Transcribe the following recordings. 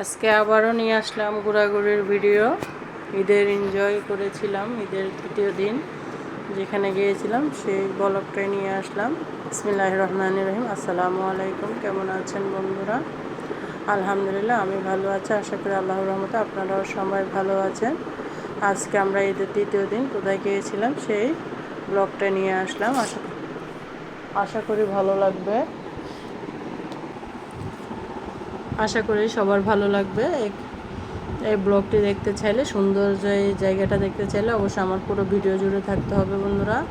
আজকে আবারও নিয়ে আসলাম ঘোরাঘুরির ভিডিও। ঈদের এনজয় করেছিলাম, ঈদের তৃতীয় দিন যেখানে গিয়েছিলাম, সেই ব্লগটাই নিয়ে আসলাম। ইসমিল্লাহ রহমান রহিম। আসসালামু আলাইকুম। কেমন আছেন বন্ধুরা? আলহামদুলিল্লাহ, আমি ভালো আছি। আশা করি আল্লাহ রহমতে আপনারাও সবাই ভালো আছেন। আজকে আমরা ঈদের তৃতীয় দিন কোথায় গিয়েছিলাম, সেই ব্লগটা নিয়ে আসলাম। আশা আশা করি ভালো লাগবে। আশা করি সবার ভালো লাগবে। এই- ব্লগটি দেখতে চাইলে সুন্দর যে জায়গাটা দেখতে চাইলে অবশ্যই আমার পুরো ভিডিও জুড়ে থাকতে হবে বন্ধুরা।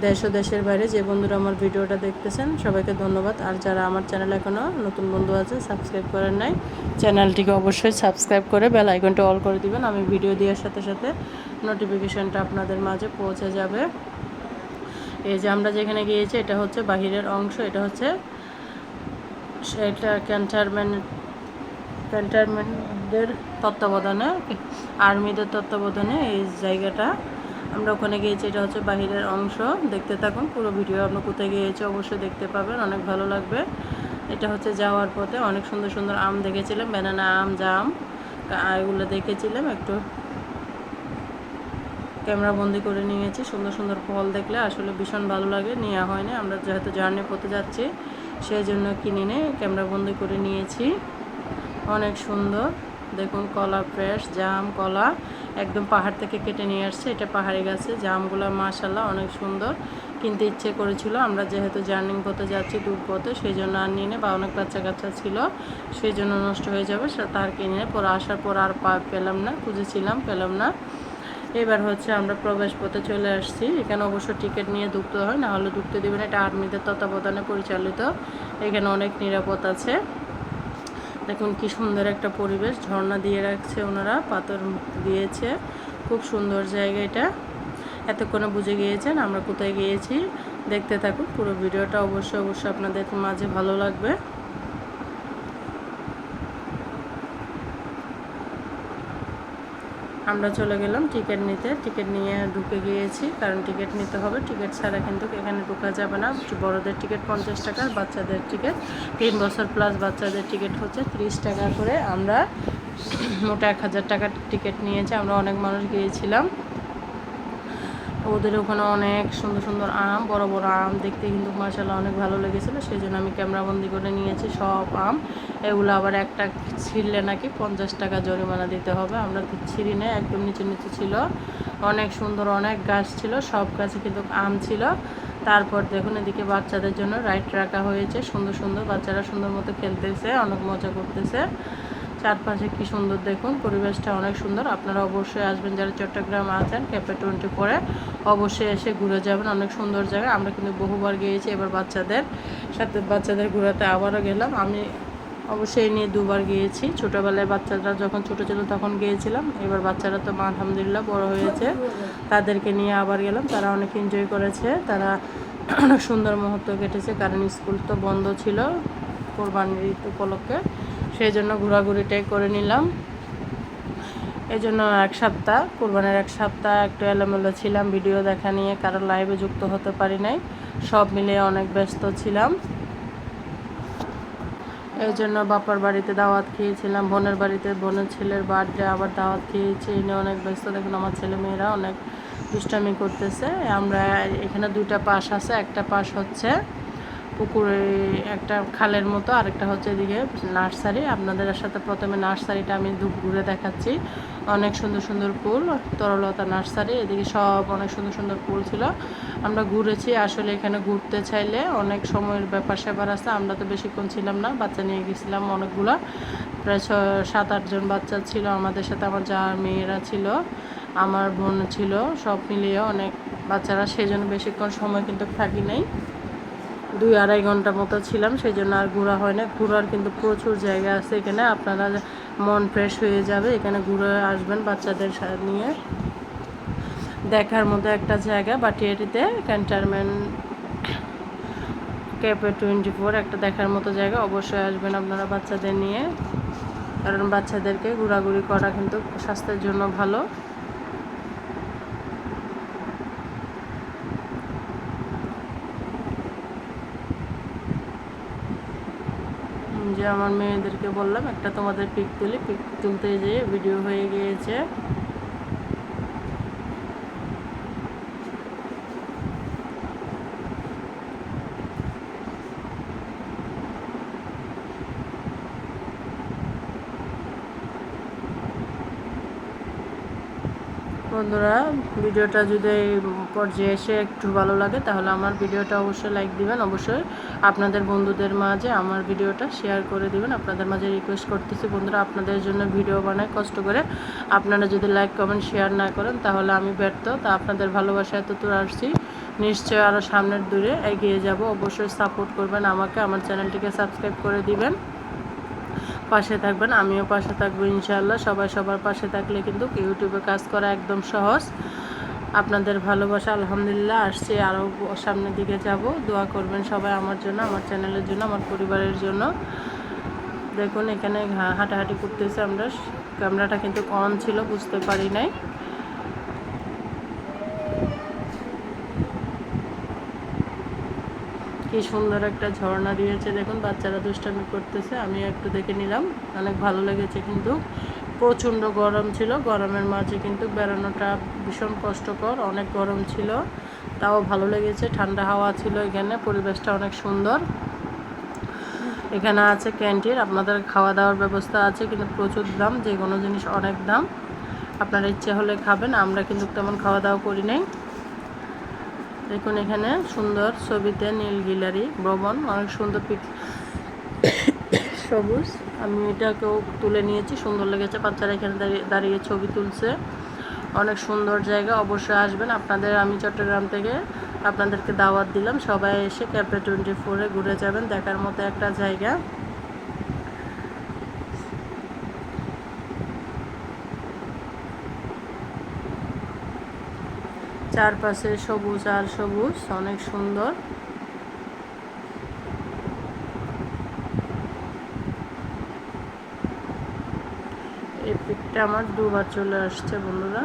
দেশ ও দেশের বাইরে যে বন্ধুরা আমার ভিডিওটা দেখতেছেন, সবাইকে ধন্যবাদ। আর যারা আমার চ্যানেল এখনও নতুন বন্ধু আছে, সাবস্ক্রাইব করেন নাই, চ্যানেলটিকে অবশ্যই সাবস্ক্রাইব করে বেল আইকনটা অল করে দিবেন। আমি ভিডিও দেওয়ার সাথে সাথে নোটিফিকেশনটা আপনাদের মাঝে পৌঁছে যাবে। এই যে আমরা যেখানে গিয়েছি, এটা হচ্ছে বাহিরের অংশ, এটা হচ্ছে সেটা ক্যান্টারমেন্ট ক্যান্টারমেন্টদের তত্ত্বাবধানে আর্মিদের তত্ত্বাবধানে এই জায়গাটা। আমরা ওখানে গিয়েছি, এটা হচ্ছে বাহিরের অংশ। দেখতে থাকুন, পুরো ভিডিও আপনি কোথায় গিয়েছি অবশ্যই দেখতে পাবেন, অনেক ভালো লাগবে। এটা হচ্ছে যাওয়ার পথে অনেক সুন্দর সুন্দর আম দেখেছিলাম ব্যানানা আম, জাম। এগুলো দেখেছিলাম, একটু ক্যামেরা বন্দি করে নিয়েছি, সুন্দর সুন্দর ফল দেখলে আসলে ভীষণ ভালো লাগে, নেওয়া হয়নি। আমরা যেহেতু জার্নি পথে যাচ্ছি সেই জন্য কিনে নিয়ে ক্যামেরা বন্দি করে নিয়েছি। অনেক সুন্দর। দেখুন, কলা ফ্রেশ জাম, কলা একদম পাহাড় থেকে কেটে নিয়ে আসছে। এটা পাহাড়ে গাছে। জামগুলো মাশাল্লাহ অনেক সুন্দর। কিনতে ইচ্ছে করেছিল। আমরা যেহেতু জার্নিং পথে যাচ্ছি, দূর পথে সেই জন্য আর নিয়ে বা অনেক বাচ্চা কাচ্চা ছিল সেই জন্য নষ্ট হয়ে যাবে তার কিনে পরে আসার পর আর পা পেলাম না, খুঁজেছিলাম, পেলাম না। এবার হচ্ছে আমরা প্রবেশ পথে চলে আসছি। এখানে অবশ্য টিকিট নিয়ে ঢুকতে হয়, না হলে ঢুকতে দেবে না। এটা আর্মিদের তত্ত্বাবধানে পরিচালিত। এখানে অনেক নিরাপদ আছে। দেখুন কি সুন্দর একটা পরিবেশ। ঝর্ণা দিয়ে রাখছে ওনারা, পাথর দিয়েছে। খুব সুন্দর জায়গা এটা। এতক্ষণে বুঝে গিয়েছেন, আমরা কোথায় গিয়েছি। দেখতে থাকুন, পুরো ভিডিওটা অবশ্যই অবশ্যই আপনাদের মাঝে ভালো লাগবে। আমরা চলে গেলাম টিকিট নিতে। টিকিট নিয়ে ঢুকে গিয়েছি, কারণ টিকিট নিতে হবে। টিকিট ছাড়া কিন্তু এখানে ঢুকা যাবে না। বড়দের টিকিট পঞ্চাশ টাকা, বাচ্চাদের টিকিট তিন বছর প্লাস বাচ্চাদের টিকিট হচ্ছে ত্রিশ টাকা করে। আমরা মোটা এক হাজার টাকার টিকিট নিয়েছি। আমরা অনেক মানুষ গিয়েছিলাম। ওদের ওখানে অনেক সুন্দর সুন্দর আম, বড় বড় আম দেখতে কিন্তু মাসাল্লাহ অনেক ভালো লেগেছিলো। সেই জন্য আমি ক্যামেরাবন্দি করে নিয়েছি সব আম। এগুলো আবার একটা ছিঁড়লে নাকি পঞ্চাশ টাকা জরিমানা দিতে হবে। আমরা ছিঁড়ি না একদম নিচে নিচে ছিল। অনেক সুন্দর অনেক গাছ ছিল, সব গাছে কিন্তু আম ছিল। তারপর দেখুন এদিকে বাচ্চাদের জন্য রাইড রাখা হয়েছে। সুন্দর সুন্দর বাচ্চারা সুন্দর মতো খেলতেছে, অনেক মজা করতেছে। চারপাশে কি সুন্দর দেখুন, পরিবেশটা অনেক সুন্দর। আপনারা অবশ্যই আসবেন যারা চট্টগ্রাম আছেন ক্যাপে টোয়েন্টি ফোরে, অবশ্যই এসে ঘুরে যাবেন, অনেক সুন্দর জায়গা। আমরা কিন্তু বহুবার গিয়েছি এবার বাচ্চাদের সাথে, বাচ্চাদের ঘোরাতে আবারও গেলাম। আমি অবশ্যই নিয়ে দুবার গিয়েছি। ছোটোবেলায় বাচ্চারা যখন ছোটো ছিল তখন গিয়েছিলাম। এবার বাচ্চারা তো আলহামদুলিল্লাহ বড় হয়েছে। তাদেরকে নিয়ে আবার গেলাম। তারা অনেক এনজয় করেছে। তারা অনেক সুন্দর মুহূর্ত কেটেছে। কারণ স্কুল তো বন্ধ ছিল কোরবানির উপলক্ষে। সেই জন্য ঘোরাঘুরিটাই করে নিলাম। এই জন্য এক সপ্তাহ, কোরবানের এক সপ্তাহ একটু এলোমেলো ছিলাম, ভিডিও দেখা নিয়ে কারও লাইভে যুক্ত হতে পারি নাই। সব মিলিয়ে অনেক ব্যস্ত ছিলাম। এই জন্য বাপার বাড়িতে দাওয়াত খেয়েছিলাম, বোনের বাড়িতে, বোনের ছেলের বার্থডে আবার দাওয়াত খেয়েছি, এই নিয়ে অনেক ব্যস্ত। দেখুন, আমার ছেলে মেয়েরা অনেক দুষ্টামি করতেছে। আমরা এখানে দুইটা পাশ আছে, একটা পাশ হচ্ছে পুকুরে একটা খালের মতো, আরেকটা হচ্ছে এদিকে নার্সারি। আপনাদের সাথে প্রথমে নার্সারিটা আমি ঘুরে দেখাচ্ছি। অনেক সুন্দর সুন্দর ফুল, তরলতা নার্সারি, এদিকে সব অনেক সুন্দর সুন্দর ফুল ছিল। আমরা ঘুরেছি, আসলে এখানে ঘুরতে চাইলে অনেক সময়ের ব্যাপার স্যাপার আছে, আমরা তো বেশিক্ষণ ছিলাম না, বাচ্চা নিয়ে গেছিলাম অনেকগুলো। প্রায় ছ সাত আটজন বাচ্চা ছিল, আমাদের সাথে আমার যা মেয়েরা ছিল, আমার বোন ছিল, সব মিলিয়ে অনেক বাচ্চারা সেই জন্য বেশিক্ষণ সময় কিন্তু থাকি নাই। দুই আড়াই ঘণ্টা মতো ছিলাম সেই জন্য আর ঘোরা হয় না। ঘোরার কিন্তু প্রচুর জায়গা আছে এখানে, আপনারা মন ফ্রেশ হয়ে যাবে, এখানে ঘুরে আসবেন বাচ্চাদের নিয়ে। দেখার মতো একটা জায়গা, বাটিয়াটিতে ক্যান্টারমেন্ট ক্যাপে টোয়েন্টি ফোর, একটা দেখার মতো জায়গা, অবশ্যই আসবেন আপনারা বাচ্চাদের নিয়ে। কারণ বাচ্চাদেরকে ঘোরাঘুরি করা কিন্তু স্বাস্থ্যের জন্য ভালো। যে আমার মেয়েদেরকে বললাম একটা তোমাদের পিক তুলি পিক তুলতে যেয়ে ভিডিও হয়ে গিয়েছে। বন্ধুরা, ভিডিওটা যদি পর্যায়ে এসে একটু ভালো লাগে, তাহলে আমার ভিডিওটা অবশ্যই লাইক দিবেন। অবশ্যই আপনাদের বন্ধুদের মাঝে আমার ভিডিওটা শেয়ার করে দিবেন। আপনাদের মাঝে রিকোয়েস্ট করতেছি, বন্ধুরা, আপনাদের জন্য ভিডিও বানায় কষ্ট করে। আপনারা যদি লাইক কমেন্ট শেয়ার না করেন, তাহলে আমি ব্যর্থ। তা আপনাদের ভালোবাসা এত দূর আসছি। নিশ্চয়ই আরও সামনের দূরে এগিয়ে যাব। অবশ্যই সাপোর্ট করবেন আমাকে। আমার চ্যানেলটিকে সাবস্ক্রাইব করে দিবেন। পাশে থাকবেন, আমিও পাশে থাকব ইনশাআল্লাহ। সবাই সবার পাশে থাকলে কিন্তু ইউটিউবে কাজ করা একদম সহজ। আপনাদের ভালোবাসা, আলহামদুলিল্লাহ, আসছে আরও সামনের দিকে যাব। দোয়া করবেন সবাই আমার জন্য, আমার চ্যানেলের জন্য, আমার পরিবারের জন্য। দেখুন, এখানে হাঁটাহাঁটি করতেছে আমরা। ক্যামেরাটা কিন্তু অন ছিল, বুঝতে পারি নাই। কি সুন্দর একটা ঝর্ণা দিয়েছে। দেখুন, বাচ্চারা দুষ্টামি করতেছে। আমি একটু দেখে নিলাম। অনেক ভালো লেগেছে কিন্তু। প্রচণ্ড গরম ছিল। গরমের মাঝে কিন্তু বেড়ানোটা ভীষণ কষ্টকর। অনেক গরম ছিল। তাও ভালো লেগেছে। ঠান্ডা হাওয়া ছিল এখানে। পরিবেশটা অনেক সুন্দর। এখানে আছে ক্যান্টিন। আপনাদের খাওয়া দাওয়ার ব্যবস্থা আছে কিন্তু প্রচুর দাম। যে কোনো জিনিস অনেক দাম। আপনার ইচ্ছে হলে খাবেন। আমরা কিন্তু তেমন খাওয়া দাওয়া করি নাই। দেখুন এখানে সুন্দর ছবিতে নীল গিলারি ভ্রমণ অনেক সুন্দর পিক সবুজ। আমি এটাকেও তুলে নিয়েছি, সুন্দর লেগেছে। বাচ্চারা এখানে দাঁড়িয়ে ছবি তুলছে। অনেক সুন্দর জায়গা, অবশ্যই আসবেন। আপনাদের, আমি চট্টগ্রাম থেকে আপনাদেরকে দাওয়াত দিলাম। সবাই এসে ক্যাফে টোয়েন্টি ফোরে ঘুরে যাবেন, দেখার মতো একটা জায়গা। চারপাশে সবুজ আর সবুজ অনেক সুন্দর। এই পিকটা আমার দুবার চলে আসছে বন্ধুরা।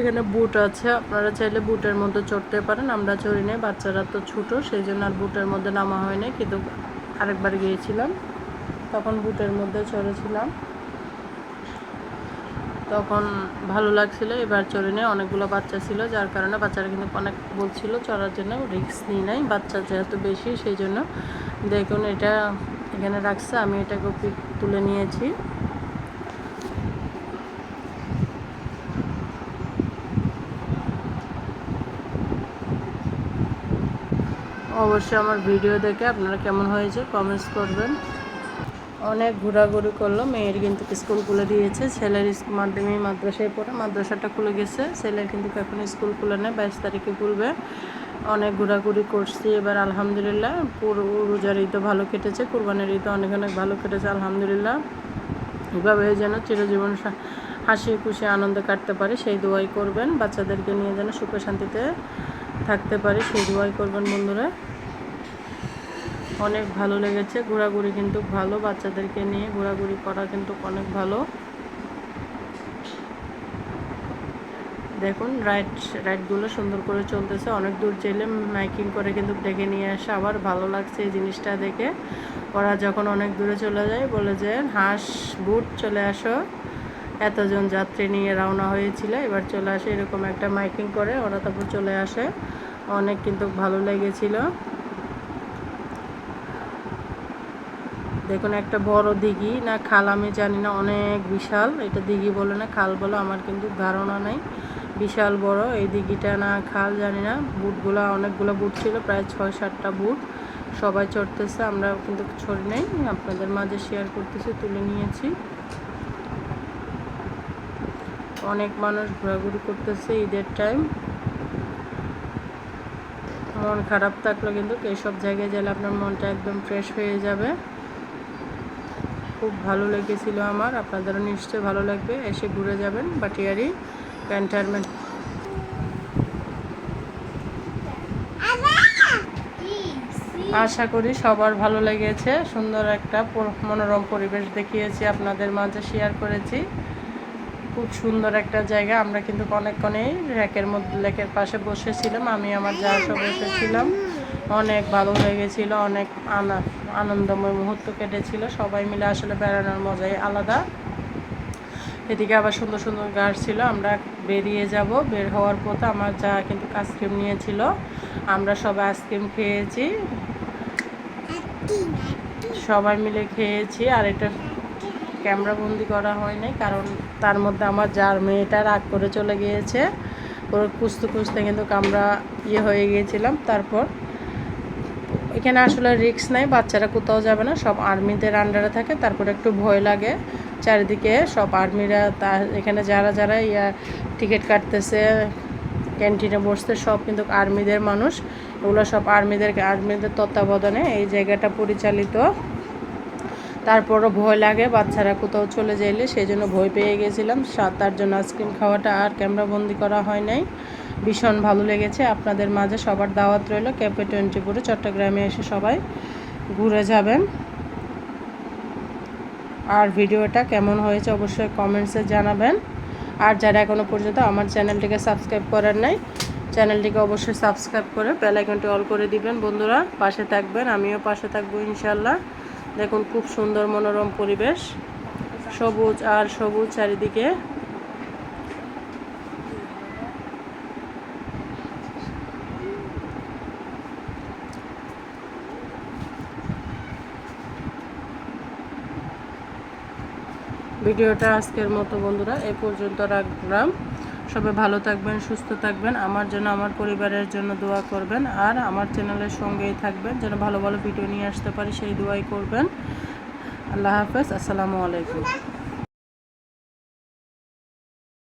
এখানে বুট আছে। আপনারা চাইলে বুটের মধ্যে চড়তে পারেন। আমরা চড়ি নাই, বাচ্চারা তো ছোট সেই জন্য আর বুটের মধ্যে নামা হয় হয়নি কিন্তু আরেকবার গিয়েছিলাম। তখন বুটের মধ্যে চড়েছিলাম। তখন ভালো লাগছিল, এবার চড়ে নেই। অনেকগুলো বাচ্চা ছিল, যার কারণে বাচ্চারা কিন্তু অনেক বলছিল, চড়ার জন্য রিস্ক নিই নাই, বাচ্চা যেহেতু বেশি সেই জন্য দেখুন, এটা এখানে রাখছে। আমি এটাকে তুলে নিয়েছি। অবশ্যই আমার ভিডিও দেখে আপনারা কেমন হয়েছে কমেন্টস করবেন। অনেক ঘোরাঘুরি করল, মেয়ের কিন্তু স্কুল খুলে দিয়েছে, ছেলের মাধ্যমিক মাদ্রাসায় পড়ে, মাদ্রাসাটা খুলে গেছে, ছেলের কিন্তু এখন স্কুল খুলে নেয় বাইশ তারিখে খুলবে। অনেক ঘোরাঘুরি করছি, এবার আলহামদুলিল্লাহ, পুরো রোজার ঈদও ভালো কেটেছে, কোরবানির ঈদও অনেক অনেক ভালো কেটেছে, আলহামদুলিল্লাহ। এভাবে যেন চিরজীবন হাসি খুশি আনন্দে কাটতে পারে, সেই দোয়াই করবেন, বাচ্চাদেরকে নিয়ে যেন সুখে শান্তিতে থাকতে পারে, সেই দোয়াই করবেন বন্ধুরা। অনেক ভালো লেগেছে, ঘোরাঘুরি কিন্তু ভালো, বাচ্চাদেরকে নিয়ে ঘোরাঘুরি করা কিন্তু অনেক ভালো। দেখুন, রাইড, রাইডগুলো সুন্দর করে চলতেছে, অনেক দূর চাইলে মাইকিং করে কিন্তু ডেকে নিয়ে আসে, আবার ভালো লাগছে এই জিনিসটা দেখে। ওরা যখন অনেক দূরে চলে যায়, বলে যে, হাঁস, বুট, চলে আসো। এতজন যাত্রী নিয়ে রওনা হয়েছিল, এবার চলে আসে, এরকম একটা মাইকিং করে, ওরা তারপর চলে আসে। অনেক কিন্তু ভালো লেগেছিল। দেখুন একটা বড় দিঘি, না খাল আমি জানি না, অনেক বিশাল। এটা দিঘি বলে না, খাল বলে আমার কিন্তু ধারণা নাই। বিশাল বড়, এই দিঘিটা না খাল জানি না, বুটগুলো, অনেকগুলো বুট ছিল, প্রায় ছয় সাতটা বুট। সবাই চড়তেছে, আমরা কিন্তু ছড়ি নেই, আপনাদের মাঝে শেয়ার করতেছি, তুলে নিয়েছি। অনেক মানুষ ঘোরাঘুরি করতেছে ঈদের টাইম মন খারাপ থাকলে কিন্তু এইসব জায়গায় গেলে আপনার মনটা একদম ফ্রেশ হয়ে যাবে। খুব ভালো লেগেছিল আমার, আপনাদেরও নিশ্চয়ই ভালো লাগবে, এসে ঘুরে যাবেন বাটিয়ারি ক্যান্টারমেন্ট আশা করি সবার ভালো লেগেছে, সুন্দর একটা মনোরম পরিবেশ দেখিয়েছি আপনাদের মাঝে শেয়ার করেছি। খুব সুন্দর একটা জায়গা। আমরা কিন্তু অনেকক্ষণেই র্যাকের মধ্যে লেকের পাশে বসেছিলাম। আমি, আমার যা সব বসেছিলাম অনেক ভালো লেগেছিল, অনেক আনা- আনন্দময় মুহূর্ত কেটেছিল। সবাই মিলে আসলে বেড়ানোর মজাই আলাদা। এদিকে আবার সুন্দর সুন্দর গাছ ছিল। আমরা বেরিয়ে যাব। বের হওয়ার পথে আমার যা কিন্তু আইসক্রিম নিয়েছিল, আমরা সবাই আইসক্রিম খেয়েছি। সবাই মিলে খেয়েছি। আর এটা ক্যামেরা বন্দি করা হয় নাই, কারণ তার মধ্যে আমার যার মেয়েটা রাগ করে চলে গিয়েছে, ওর খুঁজতে খুঁজতে কিন্তু আমরা ইয়ে হয়ে গিয়েছিলাম। তারপর এখানে আসলে রিস্ক নাই, বাচ্চারা কোথাও যাবে না, সব আর্মিদের আন্ডারে থাকে, তারপর একটু ভয় লাগে। চারিদিকে সব আর্মিরা তা, এখানে যারা যারা ইয়া টিকিট কাটতেছে ক্যান্টিনে বসতে, সব কিন্তু আর্মিদের মানুষ। এগুলো সব আর্মিদের আর্মিদের তত্ত্বাবধানে এই জায়গাটা পরিচালিত। তারপরও ভয় লাগে, বাচ্চারা কোথাও চলে যাইলে সেই জন্য ভয় পেয়ে গেছিলাম। তার জন্য আইসক্রিম খাওয়াটা আর ক্যামেরা বন্দি করা হয় নাই। ভীষণ ভালো লেগেছে। আপনাদের মাঝে সবার দাওয়াত রইল। ক্যাপে টোয়েন্টি ফোরে চট্টগ্রামে এসে সবাই ঘুরে যাবেন। আর ভিডিওটা কেমন হয়েছে অবশ্যই কমেন্টসে জানাবেন। আর যারা এখনও পর্যন্ত আমার চ্যানেলটিকে সাবস্ক্রাইব করার নাই, চ্যানেলটিকে অবশ্যই সাবস্ক্রাইব করে বেল আইকনটি অল করে দিবেন। বন্ধুরা, পাশে থাকবেন। আমিও পাশে থাকব ইনশাল্লাহ। দেখুন, খুব সুন্দর মনোরম পরিবেশ। সবুজ আর সবুজ চারিদিকে। ভিডিওটা আজকের মতো, বন্ধুরা, এ পর্যন্ত রাখলাম। সবাই ভালো থাকবেন, সুস্থ থাকবেন। আমার জন্য, আমার পরিবারের জন্য দোয়া করবেন। আর আমার চ্যানেলের সঙ্গেই থাকবেন, যেন ভালো ভালো ভিডিও নিয়ে আসতে পারি, সেই দোয়াই করবেন। আল্লাহ হাফেজ, আসসালামু আলাইকুম।